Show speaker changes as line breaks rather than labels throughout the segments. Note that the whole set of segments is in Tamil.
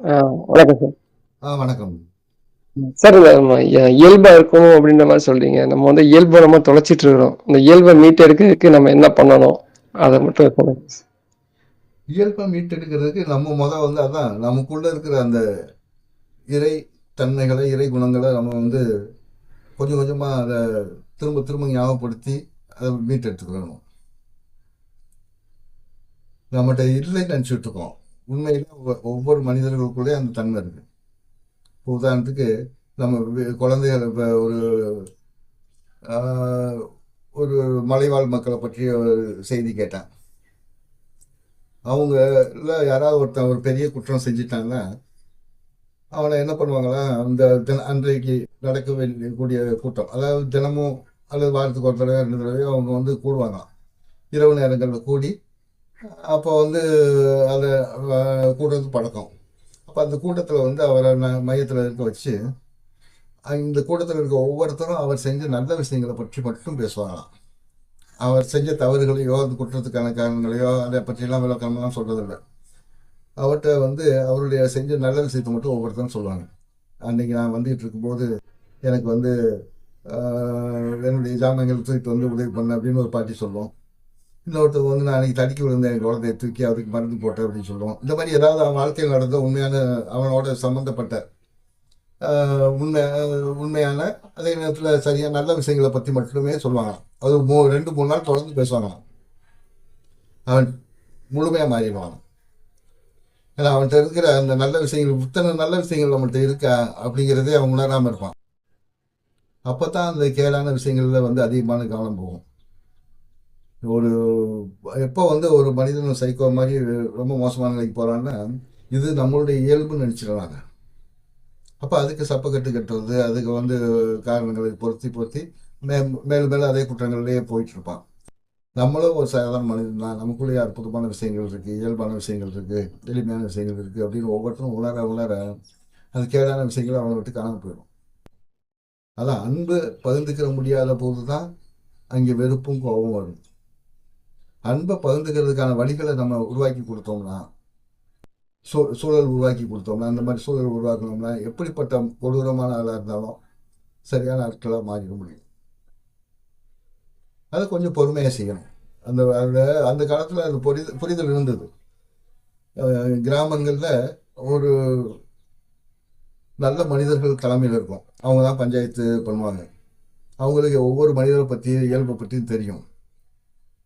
வணக்கம் சார்.
வணக்கம்.
சார் இயல்பா இருக்கும் அப்படின்ற மாதிரி சொல்றீங்க. நம்ம வந்து இயல்பை நம்ம தொலைச்சிட்டு இருக்கிறோம். இந்த இயல்பை மீட்டெடுக்கிறதுக்கு நம்ம என்ன பண்ணணும்? அதை மட்டும் சொல்லுங்க
இயல்பை மீட்டெடுக்கிறதுக்கு நம்ம முத வந்து அதான் நமக்குள்ள இருக்கிற அந்த இறை தன்மைகளை இறை குணங்களை நம்ம வந்து கொஞ்சம் கொஞ்சமாக அதை திரும்ப திரும்ப ஞாபகப்படுத்தி அதை மீட்டெடுத்துக்கணும். நம்மகிட்ட இல்லைன்னு நினச்சிட்டு இருக்கோம். உண்மையில் ஒவ்வொரு மனிதர்களுக்குள்ளே அந்த தன்மை இருக்கு. இப்போ உதாரணத்துக்கு நம்ம குழந்தைகள் இப்போ ஒரு ஒரு மலைவாழ் மக்களை பற்றிய ஒரு செய்தி கேட்டேன். அவங்க இல்லை யாராவது ஒருத்தன் ஒரு பெரிய குற்றம் செஞ்சிட்டாங்கன்னா அவனை என்ன பண்ணுவாங்களா அந்த தின அன்றைக்கு நடக்க வேண்டிய கூடிய கூட்டம் அதாவது தினமும் அல்லது வாரத்துக்கு ஒரு தடவை ரெண்டு தடவை அவங்க வந்து கூடுவாங்களாம். இரவு நேரங்களில் கூடி அப்போ வந்து அதை அஹ், கூடுறது பழக்கம். அப்போ அந்த கூட்டத்தில் வந்து அவரை மையத்தில் இருக்க வச்சு இந்த கூட்டத்தில் இருக்க ஒவ்வொருத்தரும் அவர் செஞ்ச நல்ல விஷயங்களை பற்றி மட்டும் பேசுவாங்களாம். அவர் செஞ்ச தவறுகளையோ அந்த குற்றத்துக்கான காரணங்களையோ அதை பற்றியெல்லாம் விளக்கம்லாம் சொல்கிறதில்ல அவர்கிட்ட வந்து அவருடைய செஞ்ச நல்ல விஷயத்தை மட்டும் ஒவ்வொருத்தரும் சொல்லுவாங்க. அன்றைக்கி நான் வந்துட்டு இருக்கும்போது எனக்கு வந்து என்னுடைய ஜாமங்கள் தூக்கிட்டு வந்து உதவி பண்ண அப்படின்னு ஒரு பாட்டி சொல்லுவோம். இன்னொருத்தவங்க வந்து நான் அன்னைக்கு தடுக்கி விழுந்தேன் என் குழந்தைய தூக்கி அவருக்கு மருந்து போட்டேன் அப்படின்னு சொல்லுவோம் இந்த மாதிரி ஏதாவது அவன் வாழ்க்கையில் நடந்த உண்மையான அவனோட சம்மந்தப்பட்ட உண்மை உண்மையான அதே நேரத்தில் சரியாக நல்ல விஷயங்களை பற்றி மட்டுமே சொல்லுவாங்க அது மூ ரெண்டு மூணு நாள் தொடர்ந்து பேசுவாங்களாம். அவன் முழுமையாக மாறிடுவான். ஏன்னா அவன்கிட்ட இருக்கிற அந்த நல்ல விஷயங்கள் இத்தனை நல்ல விஷயங்கள் நம்மள்கிட்ட இருக்கா அப்படிங்கிறதே அவன் உணராமல் இருப்பான். அப்போ தான் அந்த கேடான விஷயங்களில் வந்து அதிகமான கவனம் போகும். ஒரு எப்போ வந்து ஒரு மனிதன் சைக்கோ மாதிரி ரொம்ப மோசமான நிலைக்கு போகிறான்னா இது நம்மளுடைய இயல்புன்னு நினச்சிடுறாங்க. அப்போ அதுக்கு சப்பக்கட்டு கட்டுறது அதுக்கு வந்து காரணங்களை பொருத்தி பொருத்தி மே மேலும் மேலும் அதே குற்றங்கள்லேயே போயிட்டு இருப்பான் நம்மளும் ஒரு சாதாரண மனிதன் தான். நமக்குள்ளேயே அற்புதமான விஷயங்கள் இருக்குது இயல்பான விஷயங்கள் இருக்குது எளிமையான விஷயங்கள் இருக்குது அப்படின்னு ஒவ்வொருத்தரும் உணர உணர அது கேடான விஷயங்கள் அவனை விட்டு காணாமல் போயிடும். அதான் அன்பு பகிர்ந்துக்கிற முடியாத போது தான் அங்கே வெறுப்பும் கோபம் வரும். அன்பை பகிர்ந்துக்கிறதுக்கான வழிகளை நம்ம உருவாக்கி கொடுத்தோம்னா சூ சூழல் உருவாக்கி கொடுத்தோம்னா அந்த மாதிரி சூழல் உருவாக்கணும்னா எப்படிப்பட்ட கொடூரமான ஆளாக இருந்தாலும் சரியான ஆட்களாக மாறிட முடியும். அதை கொஞ்சம் பொறுமையாக செய்யணும். அந்த அந்த அந்த காலத்தில் அது புரிதல் புரிதல் இருந்தது. கிராமங்களில் ஒரு நல்ல மனிதர்கள் தலைமையில் இருக்கும். அவங்க தான் பஞ்சாயத்து பண்ணுவாங்க. அவங்களுக்கு ஒவ்வொரு மனிதரை பற்றி இயல்பை பற்றியும் தெரியும்.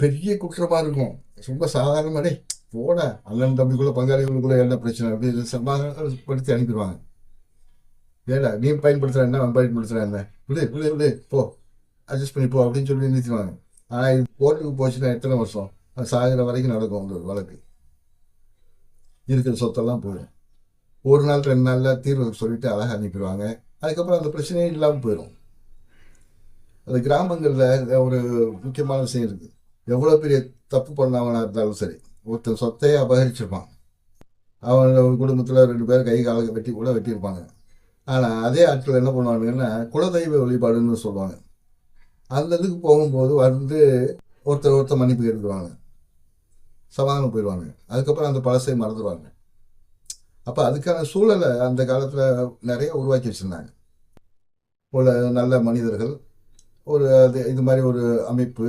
பெரிய குற்றமாக இருக்கும். ரொம்ப சாதாரணமாடே போட அண்ணன் தம்பிக்குள்ள பங்காளிகளுக்குள்ள என்ன பிரச்சனை? அப்படின்னு சமாதானப்படுத்தி அனுப்பிடுவாங்க. ஏடா நீ பயன்படுத்துகிற என்ன? அவன் பயன்படுத்துகிற என்ன? விடு விடு விடு போ அட்ஜஸ்ட் பண்ணி போ அப்படின்னு சொல்லி நிறுத்திடுவாங்க. ஆனால் இது கோர்ட்டுக்கு போச்சுன்னா எத்தனை வருஷம்? அது சாகிற வரைக்கும் நடக்கும் உங்களுக்கு வழக்கு. இருக்கிற சொத்தெல்லாம் போயிடும். ஒரு நாள் ரெண்டு நாளில் தீர்வு சொல்லிட்டு அழகாக அனுப்பிடுவாங்க. அதுக்கப்புறம் அந்த பிரச்சனையே இல்லாமல் போயிடும். அந்த கிராமங்களில் ஒரு முக்கியமான விஷயம் இருக்குது எவ்வளோ பெரிய தப்பு பண்ணவனா இருந்தாலும் சரி ஒருத்தன் சொத்தையே அபகரிச்சிருப்பான். அவன் குடும்பத்தில் ரெண்டு பேர் கை காலை வெட்டி கூட வெட்டியிருப்பாங்க. ஆனால் அதே ஆட்கள் என்ன பண்ணுவானுங்கன்னா குலதெய்வ வழிபாடுன்னு சொல்லுவாங்க. அந்த இதுக்கு போகும்போது வந்து ஒருத்தர் ஒருத்தர் மன்னிப்பு கேட்டுக்குவாங்க. சமாதானம் போயிடுவாங்க. அதுக்கப்புறம் அந்த பழசை மறந்துடுவாங்க. அப்போ அதுக்கான சூழலை அந்த காலத்தில் நிறைய உருவாக்கி வச்சுருந்தாங்க. ஒரு நல்ல மனிதர்கள் ஒரு அது இது மாதிரி ஒரு அமைப்பு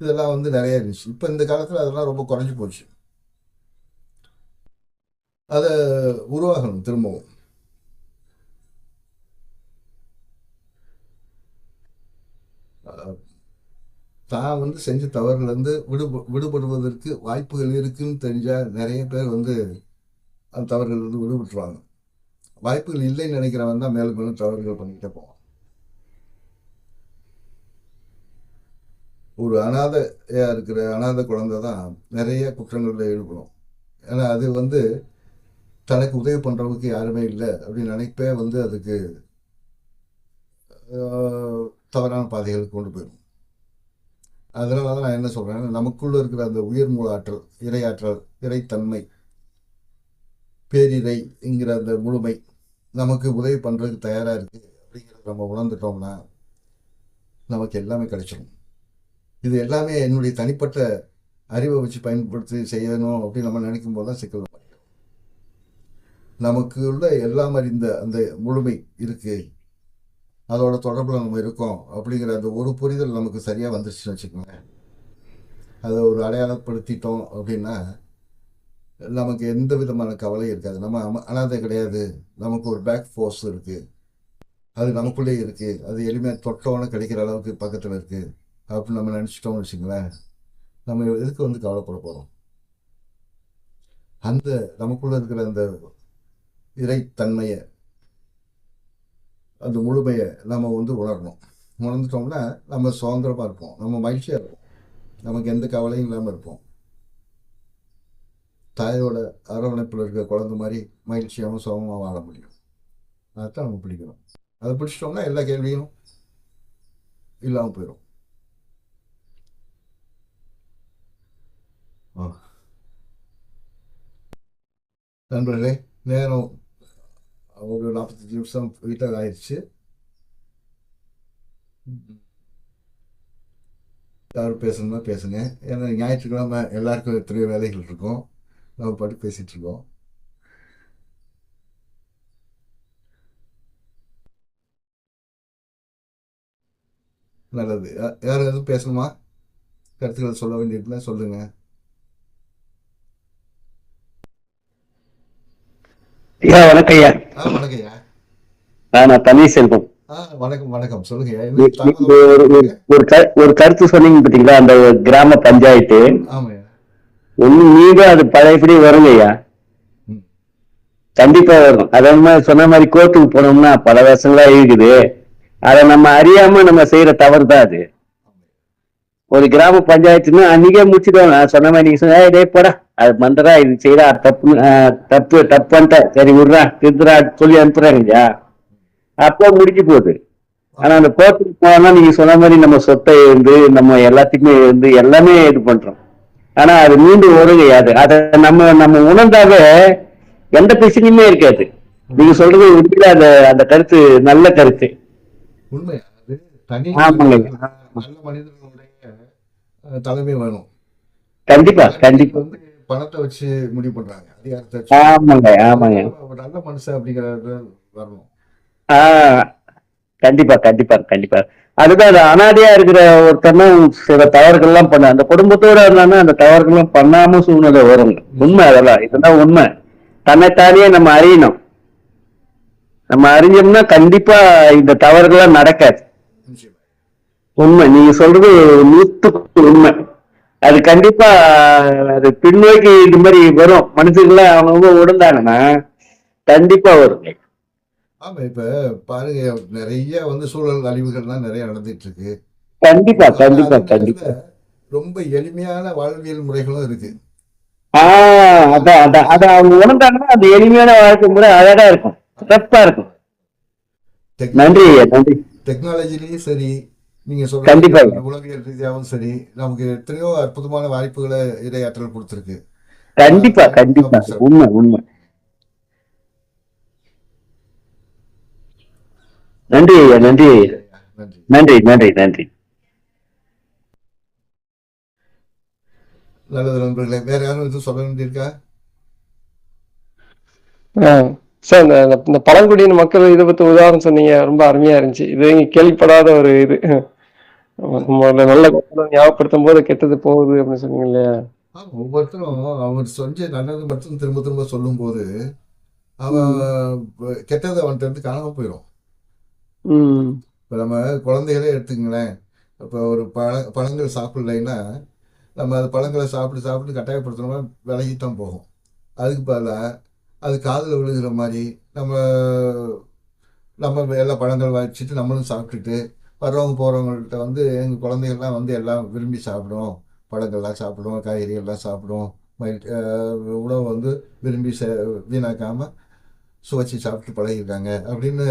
இதெல்லாம் வந்து நிறைய இருந்துச்சு. இப்போ இந்த காலத்தில் அதெல்லாம் ரொம்ப குறைஞ்சி போச்சு. அதை உருவாகணும் திரும்பவும். தான் வந்து செஞ்ச தவறுலேருந்து விடுப விடுபடுவதற்கு வாய்ப்புகள் இருக்குன்னு தெரிஞ்சால் நிறைய பேர் வந்து அந்த தவறுகள்லேருந்து விடுபட்டுருவாங்க. வாய்ப்புகள் இல்லைன்னு நினைக்கிறவன் தான் மேலும் மேலும் தவறுகள் பண்ணிக்கிட்டே போவான். ஒரு அனாதையாக இருக்கிற அனாதை குழந்தை தான் நிறைய குற்றங்களில் ஈடுபடும். ஏன்னா அது வந்து தனக்கு உதவி பண்ணுறவங்களுக்கு யாருமே இல்லை அப்படின்னு நினைப்பே வந்து அதுக்கு தவறான பாதைகளுக்கு கொண்டு போயிடும். அதனால தான் நான் என்ன சொல்கிறேன் நமக்குள்ளே இருக்கிற அந்த உயிர் மூல ஆற்றல் இறையாற்றல் இறைத்தன்மை பேரிரைங்கிற அந்த முழுமை நமக்கு உதவி பண்ணுறதுக்கு தயாராக இருக்குது அப்படிங்கிறத நம்ம உணர்ந்துட்டோம்னா நமக்கு எல்லாமே கிடைச்சிடும் இது எல்லாமே என்னுடைய தனிப்பட்ட அறிவை வச்சு பயன்படுத்தி செய்யணும் அப்படின்னு நம்ம நினைக்கும் போது தான் சிக்கல் நமக்கு உள்ள எல்லாம் அறிந்த அந்த முழுமை இருக்கு. அதோட தொடர்பில் நம்ம இருக்கோம் அப்படிங்கிற அந்த ஒரு புரிதல் நமக்கு சரியாக வந்துருச்சுன்னு வச்சுக்கோங்க அதை ஒரு அடையாளப்படுத்திட்டோம் அப்படின்னா நமக்கு எந்த விதமான கவலையும் இருக்காது. நம்ம அனாதை கிடையாது. நமக்கு ஒரு பேக் ஃபோர்ஸ் இருக்குது அது நமக்குள்ளே இருக்குது அது எளிமையாக தொட்டோன்னு கிடைக்கிற அளவுக்கு பக்கத்தில் இருக்குது அப்படின்னு நம்ம நினச்சிட்டோம்னு வச்சுங்களேன் நம்ம எதுக்கு வந்து கவலைப்பட போகிறோம் அந்த நமக்குள்ளே இருக்கிற அந்த இறைத்தன்மையை அந்த முழுமையை நம்ம வந்து உணரணும். உணர்ந்துட்டோம்னா நம்ம சுதந்திரமாக இருப்போம் நம்ம மகிழ்ச்சியாக இருப்போம். நமக்கு எந்த கவலையும் இல்லாமல் இருப்போம். தாயோட அரவணைப்பில் இருக்கிற குழந்தை மாதிரி மகிழ்ச்சியாகவும் சுகமாக வாழ முடியும். அதைத்தான் நம்ம பிடிக்கணும். அதை பிடிச்சிட்டோம்னா எல்லா கேள்வியும் இல்லாமல் போயிடும் நண்பர்களே நேரம் ஒரு நாற்பத்தஞ்சு நிமிஷம் வீட்டில் ஆயிடுச்சு. யாரும் பேசணுமா பேசுங்க. ஏன்னா ஞாயிற்றுக்கிழமை எல்லாருக்கும் எத்தனையோ வேலைகள் இருக்கும். நம்ம பாட்டு பேசிகிட்டு இருக்கோம். நல்லது. யாரும் எதுவும் பேசணுமா? கருத்துக்கள் சொல்ல வேண்டியதுன்னா சொல்லுங்கள்
ஐயா வணக்கம் ஐயா.
வணக்கம் ஐயா.
நான் பன்னீர்செல்வம்
வணக்கம் வணக்கம். சொல்லுங்க
ஒரு ஒரு- ஒரு கரு- ஒரு கருத்து சொன்னீங்க பாத்தீங்களா அந்த கிராம பஞ்சாயத்து? ஒண்ணு நீங்க அது பழையபடி வருங்க ஐயா. கண்டிப்பா வரும். அதாவது சொன்ன மாதிரி கோர்ட்டுக்கு போனோம்னா பல வருஷங்களா இருக்குது. அதை நம்ம அறியாம நம்ம செய்யற தவறு தான் அது. ஒரு கிராம பஞ்சாயத்துன்னு அன்னைக்கே முடிச்சுடுவாங்க நான் சொன்ன மாதிரி நீங்க சொன்ன "ஏய், டேய் போடா. அது மந்தரா இது செய்யறா தப்பு தப்பு தப்புன்ட்ட சரி விடுறா. திருத்துறா சொல்லி அனுப்புறாங்க இல்லையா? அப்போ முடிஞ்சு போகுது. ஆனா அந்த கோர்ட்டுக்கு போனா நீங்க சொன்ன மாதிரி நம்ம சொத்தை இருந்து நம்ம எல்லாத்துக்குமே இருந்து எல்லாமே இது பண்றோம். ஆனா அது மீண்டும் வருங்க அது நம்ம நம்ம உணர்ந்தாவே எந்த பிரச்சனையுமே இருக்காது. நீங்க சொல்றது உண்மையில அந்த அந்த கருத்து நல்ல கருத்து.
உண்மை.
ஆமாங்க.
தலைமை வேணும்.
கண்டிப்பா கண்டிப்பா.
பணத்தை வச்சு முடிவு பண்றாங்க. அதிகாரத்தை.
ஆமாங்க ஆமாங்க.
நல்ல மனுஷன் அப்படிங்கிறது வரணும்.
கண்டிப்பா கண்டிப்பா கண்டிப்பா. அதுதான் அது அனாதையா இருக்கிற ஒருத்தனும் சில தவறுகள்லாம் பண்ண அந்த குடும்பத்தோட இருந்தாலும் அந்த தவறுகள்லாம் பண்ணாம சூழ்நிலை வரும். உண்மை அதெல்லாம் இதுதான் உண்மை. தன்னைத்தானே நம்ம அறியணும். நம்ம அறிஞ்சோம்னா கண்டிப்பா இந்த தவறுகள்லாம் நடக்காது. உண்மை. நீங்க சொல்றது நூத்துக்கு உண்மை. அது கண்டிப்பா அது பின்னோக்கி இது மாதிரி வரும். மனுஷங்களாம் அவங்க உணர்ந்தாங்கன்னா கண்டிப்பா வரும்.
ஆமா இப்ப பாருங்க நிறைய வந்து சூழல் அழிவுகள்லாம் நிறைய நடந்துட்டு இருக்கு
கண்டிப்பா கண்டிப்பா கண்டிப்பா.
ரொம்ப எளிமையான வாழ்வியல் முறைகளும் இருக்கு.
ஆஹ் அதான் அதான். அதை அவங்க உணர்ந்தாங்கன்னா அந்த எளிமையான வாழ்க்கை முறை அழகா இருக்கும். சிறப்பா இருக்கும். நன்றி நன்றி.
டெக்னாலஜிலையும் சரி நீங்க
கண்டிப்பா.
சொல்ற உளவியல் ரீதியாகவும் சரி நமக்கு எத்தனையோ அற்புதமான வாய்ப்புகளை இடையாற்றல் கொடுத்துருக்கு.
கண்டிப்பா கண்டிப்பா. உண்மை உண்மை. நன்றி ஐயா நன்றி ஐயா.
நன்றி
நன்றி. நன்றி நன்றி
நல்லது நண்பர்களே வேற யாரும் எதுவும் சொல்ல வேண்டியிருக்கா?
ஆ, சார் இந்த இந்த- பழங்குடியின மக்கள் இதை பத்தி உதாரணம் சொன்னீங்க ரொம்ப அருமையா இருந்துச்சு. இது கேள்விப்படாத ஒரு இது. நல்ல ஞாபகப்படுத்தும் போது கெட்டது போகுது அப்படின்னு சொன்னீங்க இல்லையா
ஒவ்வொருத்தரும் அவர் செஞ்ச நல்லது மட்டும் திரும்ப திரும்ப சொல்லும்போது அவன் கெட்டது அவன்கிட்ட இருந்து காணாம போயிடும் இப்போ நம்ம குழந்தைகளே எடுத்துங்களேன் இப்போ ஒரு பழ பழங்கள் சாப்பிடலைன்னா நம்ம அது பழங்களை சாப்பிட்டு சாப்பிட்டு கட்டாயப்படுத்தணும்னா விலகி தான் போகும். அதுக்கு பதிலாக அது காதில் விழுகிற மாதிரி நம்ம நம்ம எல்லா பழங்கள் வச்சுட்டு நம்மளும் சாப்பிட்டுட்டு வர்றவங்க போகிறவங்கள்ட்ட வந்து எங்கள் குழந்தைகள்லாம் வந்து எல்லாம் விரும்பி சாப்பிடும். பழங்கள்லாம் சாப்பிடும் காய்கறிகள்லாம் சாப்பிடும். மயில் உணவை வந்து விரும்பி சே வீணாக்காமல் சுவைச்சு சாப்பிட்டு பழகிருக்காங்க அப்படின்னு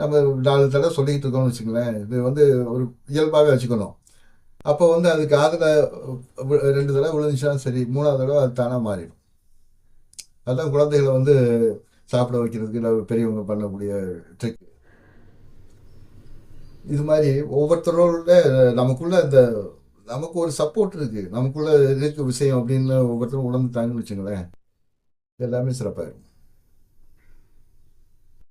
நம்ம நாலு தடவை சொல்லிக்கிட்டு இருக்கோம்னு வச்சுங்களேன் இது வந்து ஒரு இயல்பாகவே வச்சுக்கணும். அப்போ வந்து அது காதில் ரெண்டு தடவை விழுந்துச்சுன்னா சரி மூணாவது தடவை அது தானாக மாறிடும். அதான் குழந்தைகளை வந்து சாப்பிட வைக்கிறதுக்கு இல்லை பெரியவங்க பண்ணக்கூடிய ட்ரிக் இது மாதிரி ஒவ்வொருத்தரோட நமக்குள்ள இந்த நமக்கு ஒரு சப்போர்ட் இருக்கு. நமக்குள்ள இருக்க விஷயம் அப்படின்னு ஒவ்வொருத்தரும் உணர்ந்துட்டாங்கன்னு வச்சுங்களேன் எல்லாமே சிறப்பாக இருக்கும்